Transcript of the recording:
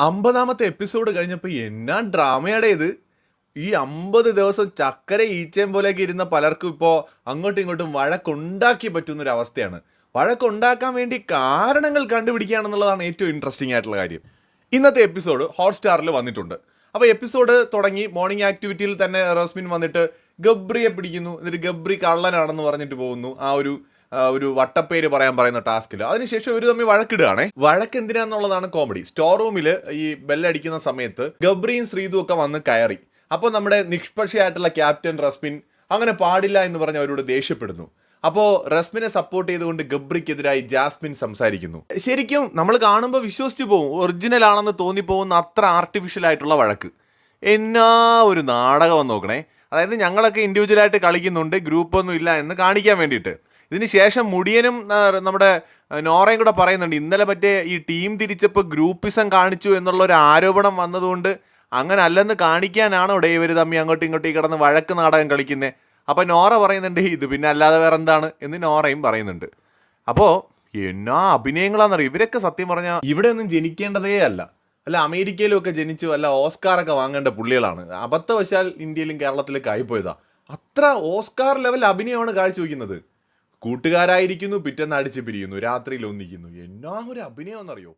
അമ്പതാമത്തെ episode കഴിഞ്ഞപ്പോൾ എന്നാ ഡ്രാമയുടെ ഇത്? ഈ അമ്പത് ദിവസം ചക്കര ഈച്ചയും പോലെയൊക്കെ ഇരുന്ന പലർക്കും ഇപ്പോൾ അങ്ങോട്ടും ഇങ്ങോട്ടും വഴക്കുണ്ടാക്കി പറ്റുന്നൊരു അവസ്ഥയാണ് വഴക്കുണ്ടാക്കാൻ വേണ്ടി കാരണങ്ങൾ കണ്ടുപിടിക്കുകയാണെന്നുള്ളതാണ് ഏറ്റവും ഇൻട്രസ്റ്റിംഗ് ആയിട്ടുള്ള കാര്യം. ഇന്നത്തെ എപ്പിസോഡ് ഹോട്ട്സ്റ്റാറിൽ വന്നിട്ടുണ്ട്. അപ്പോൾ എപ്പിസോഡ് തുടങ്ങി മോർണിംഗ് ആക്ടിവിറ്റിയിൽ തന്നെ റോസ്മിൻ വന്നിട്ട് ഗബ്രിയെ പിടിക്കുന്നു. എന്നിട്ട് ഗബ്രി കള്ളനാണെന്ന് പറഞ്ഞിട്ട് പോകുന്നു. ആ ഒരു ഒരു വട്ടപ്പേര് പറയാൻ പറയുന്ന ടാസ്കിൽ അതിനുശേഷം ഇവർ തമ്മിൽ വഴക്കിടുകയാണേ. വഴക്ക് എന്തിനാന്നുള്ളതാണ് കോമഡി. സ്റ്റോർ റൂമിൽ ഈ ബെല്ലടിക്കുന്ന സമയത്ത് ഗബ്രിയും ശ്രീതും ഒക്കെ വന്ന് കയറി. അപ്പോൾ നമ്മുടെ നിഷ്പക്ഷയായിട്ടുള്ള ക്യാപ്റ്റൻ റസ്മിൻ അങ്ങനെ പാടില്ല എന്ന് പറഞ്ഞ് അവരോട് ദേഷ്യപ്പെടുന്നു. അപ്പോൾ റസ്മിനെ സപ്പോർട്ട് ചെയ്തുകൊണ്ട് ഗബ്രിക്കെതിരായി ജാസ്മിൻ സംസാരിക്കുന്നു. ശരിക്കും നമ്മൾ കാണുമ്പോൾ വിശ്വസിച്ച് പോകും. ഒറിജിനൽ ആണെന്ന് തോന്നിപ്പോകുന്ന അത്ര ആർട്ടിഫിഷ്യൽ ആയിട്ടുള്ള വഴക്ക്. എന്നാ ഒരു നാടകം നോക്കണേ. അതായത് ഞങ്ങളൊക്കെ ഇൻഡിവിജ്വലായിട്ട് കളിക്കുന്നുണ്ട്. ഗ്രൂപ്പൊന്നും ഇല്ല എന്ന് കാണിക്കാൻ വേണ്ടിയിട്ട്. ഇതിന് ശേഷം മുടിയനും നമ്മുടെ നോറയും കൂടെ പറയുന്നുണ്ട് ഇന്നലെ മറ്റേ ഈ ടീം തിരിച്ചപ്പോൾ ഗ്രൂപ്പിസം കാണിച്ചു എന്നുള്ള ഒരു ആരോപണം വന്നതുകൊണ്ട് അങ്ങനെ അല്ലെന്ന് കാണിക്കാനാണോ ഇവിടെ ഇവർ തമ്മി അങ്ങോട്ടും ഇങ്ങോട്ടും ഈ കിടന്ന് വഴക്ക് നാടകം കളിക്കുന്നത് അപ്പോൾ നോറ പറയുന്നുണ്ട് ഇത് പിന്നെ അല്ലാതെ വേറെ എന്താണ് എന്ന് നോറയും പറയുന്നുണ്ട്. അപ്പോൾ എന്നാ അഭിനയങ്ങളാണെന്നറിയാം ഇവരൊക്കെ സത്യം പറഞ്ഞാൽ ഇവിടെ ഒന്നും ജനിക്കേണ്ടതേ അല്ല. അല്ല അമേരിക്കയിലും ഒക്കെ ജനിച്ചു അല്ല ഓസ്കാറൊക്കെ വാങ്ങേണ്ട പുള്ളികളാണ്. അബദ്ധവശാൽ ഇന്ത്യയിലും കേരളത്തിലൊക്കെ ആയിപ്പോയതാ. അത്ര ഓസ്കാർ ലെവൽ അഭിനയമാണ് കാഴ്ചവെക്കുന്നത്. കൂട്ടുകാരായിരിക്കുന്നു പിറ്റേന്ന് അടിച്ച് പിരിയുന്നു രാത്രിയിൽ ഒന്നിക്കുന്നു. എന്നാ ഒരു അഭിനയം എന്നറിയോ